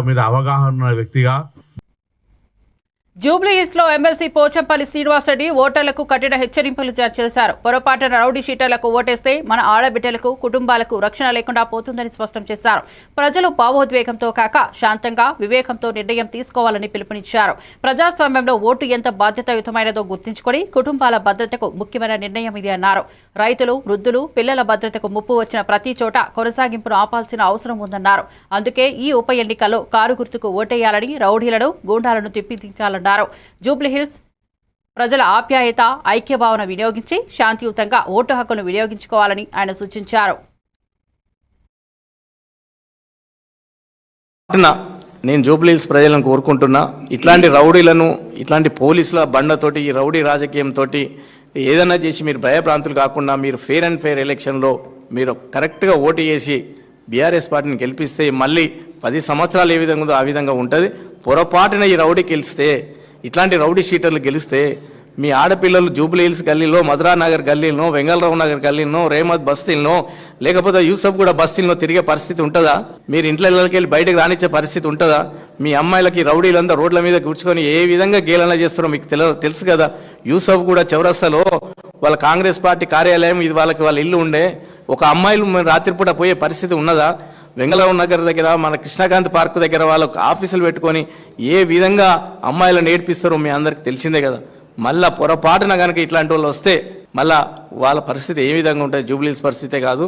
మీద అవగాహన ఉన్న వ్యక్తిగా జూబ్లీహిల్స్లో ఎమ్మెల్సీ పోచంపల్లి శ్రీనివాసరెడ్డి ఓటర్లకు కఠిన హెచ్చరింపులు జారీ చేశారు. పొరపాటున రౌడీ షీటర్లకు ఓటేస్తే మన ఆడబిడ్డలకు కుటుంబాలకు రక్షణ లేకుండా పోతుందని స్పష్టం చేశారు. ప్రజలు భావోద్వేగంతో కాక శాంతంగా వివేకంతో నిర్ణయం తీసుకోవాలని పిలుపునిచ్చారు. ప్రజాస్వామ్యంలో ఓటు ఎంత బాధ్యతాయుతమైనదో గుర్తుంచుకొని కుటుంబాల భద్రతకు ముఖ్యమైన నిర్ణయం ఇది అన్నారు. రైతులు వృద్ధులు పిల్లల భద్రతకు ముప్పు వచ్చిన ప్రతి చోట కొనసాగింపును ఆపాల్సిన అవసరం ఉందన్నారు. అందుకే ఈ ఉప ఎన్నికల్లో కారు గుర్తుకు ఓటేయాలని రౌడీలను గూండాలను తిప్పిదించాలన్నారు జూబ్లీహిల్స్ ప్రజల ఆప్యాయత ఐక్యభావన వినియోగించి శాంతియుతంగా ఓటు హక్కును వినియోగించుకోవాలని ఆయన సూచించారు. నేను జూబ్లీహిల్స్ ప్రజలను కోరుకుంటున్నా ఇట్లాంటి రౌడీలను ఇట్లాంటి పోలీసుల బండతోటి ఈ రౌడీ రాజకీయంతో ఏదైనా చేసి మీరు భయభ్రాంతులు కాకుండా మీరు ఫెయిర్ అండ్ ఫెయిర్ ఎలక్షన్లో మీరు కరెక్ట్గా ఓటు చేసి బీఆర్ఎస్ పార్టీని గెలిపిస్తే మళ్ళీ పది సంవత్సరాలు ఏ విధంగా ఉందో ఆ విధంగా ఉంటుంది. పొరపాటున ఈ రౌడీ గెలిస్తే ఇట్లాంటి రౌడీ షీటర్లు గెలిస్తే మీ ఆడపిల్లలు జూబ్లీ హిల్స్ గల్లీలో మధురా నగర్ గల్లీలో వెంగళరావు నగర్ గల్లీలో రేమత్ బస్తీల్లో లేకపోతే యూసఫ్ కూడా బస్తీల్లో తిరిగే పరిస్థితి ఉంటుందా? మీరు ఇంట్లోకి వెళ్ళి బయటకు రానిచ్చే పరిస్థితి ఉంటుందా? మీ అమ్మాయిలకి రౌడీలంతా రోడ్ల మీద కూర్చుకొని ఏ విధంగా గేలన చేస్తారో మీకు తెలియదు తెలుసు కదా. యూసఫ్ కూడా చౌరస్తాలో వాళ్ళ కాంగ్రెస్ పార్టీ కార్యాలయం ఇది వాళ్ళకి వాళ్ళ ఇల్లు ఉండే ఒక అమ్మాయిలు రాత్రిపూట పోయే పరిస్థితి ఉన్నదా? వెంగళరావు నగర్ దగ్గర మన కృష్ణకాంత్ పార్క్ దగ్గర వాళ్ళకు ఆఫీసులు పెట్టుకొని ఏ విధంగా అమ్మాయిలను నేర్పిస్తారో మీ అందరికి తెలిసిందే కదా. మళ్ళా పొరపాటున కనుక ఇట్లాంటి వాళ్ళు వస్తే మళ్ళా వాళ్ళ పరిస్థితి ఏ విధంగా ఉంటుంది? జూబ్లీస్ పరిస్థితే కాదు.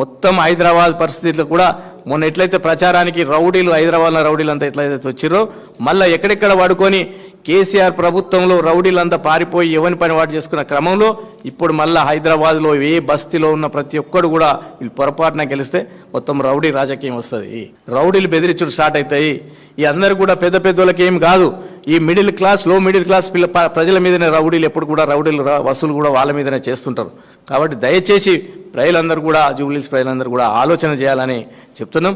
మొత్తం హైదరాబాద్ పరిస్థితులు కూడా మొన్న ఎట్లయితే ప్రచారానికి రౌడీలు హైదరాబాద్లో రౌడీలు అంతా ఎట్లయితే వచ్చిరో మళ్ళీ ఎక్కడెక్కడ పడుకొని కేసీఆర్ ప్రభుత్వంలో రౌడీలంతా పారిపోయి ఎవని పని వాడు చేసుకున్న క్రమంలో ఇప్పుడు మళ్ళా హైదరాబాద్లో ఏ బస్తీలో ఉన్న ప్రతి ఒక్కడు కూడా వీళ్ళు పొరపాటున గెలిస్తే మొత్తం రౌడీ రాజకీయం వస్తుంది. రౌడీలు బెదిరించుడు స్టార్ట్ అవుతాయి ఈ అందరు కూడా పెద్ద పెద్దోళ్ళకి ఏం కాదు. ఈ మిడిల్ క్లాస్లో మిడిల్ క్లాస్ పిల్ల ప్రజల మీదనే రౌడీలు ఎప్పుడు కూడా రౌడీలు వసూలు కూడా వాళ్ళ మీదనే చేస్తుంటారు. కాబట్టి దయచేసి ప్రజలందరూ కూడా జూబ్లీస్ ప్రజలందరూ కూడా ఆలోచన చేయాలని చెప్తున్నాం.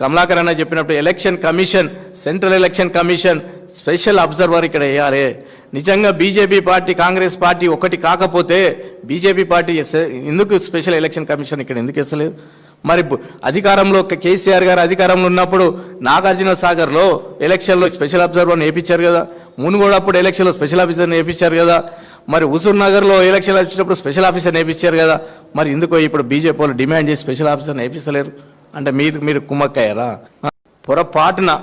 కమలాకర్ అన్న చెప్పినప్పుడు election commission central election commission special observer ఇక్కడ వేయాలి. నిజంగా బీజేపీ పార్టీ కాంగ్రెస్ పార్టీ ఒకటి కాకపోతే బీజేపీ పార్టీ ఎందుకు స్పెషల్ ఎలక్షన్ కమిషన్ ఇక్కడ ఎందుకు వేస్తలేదు? మరి అధికారంలో కేసీఆర్ గారు అధికారంలో ఉన్నప్పుడు నాగార్జున సాగర్లో ఎలక్షన్లో స్పెషల్ అబ్జర్వర్ వేయించారు కదా. మునుగోడు అప్పుడు ఎలక్షన్లో స్పెషల్ ఆఫీసర్ వేయించారు కదా. మరి హుజూర్ నగర్లో ఎలక్షన్ వచ్చినప్పుడు స్పెషల్ ఆఫీసర్ వేయించారు కదా. మరి ఎందుకో ఇప్పుడు బీజేపీ వాళ్ళు డిమాండ్ చేసి స్పెషల్ ఆఫీసర్ వేపిస్తలేరు? అంటే మీరు మీరు కుమ్మక్కయ్యారా? పొరపాటున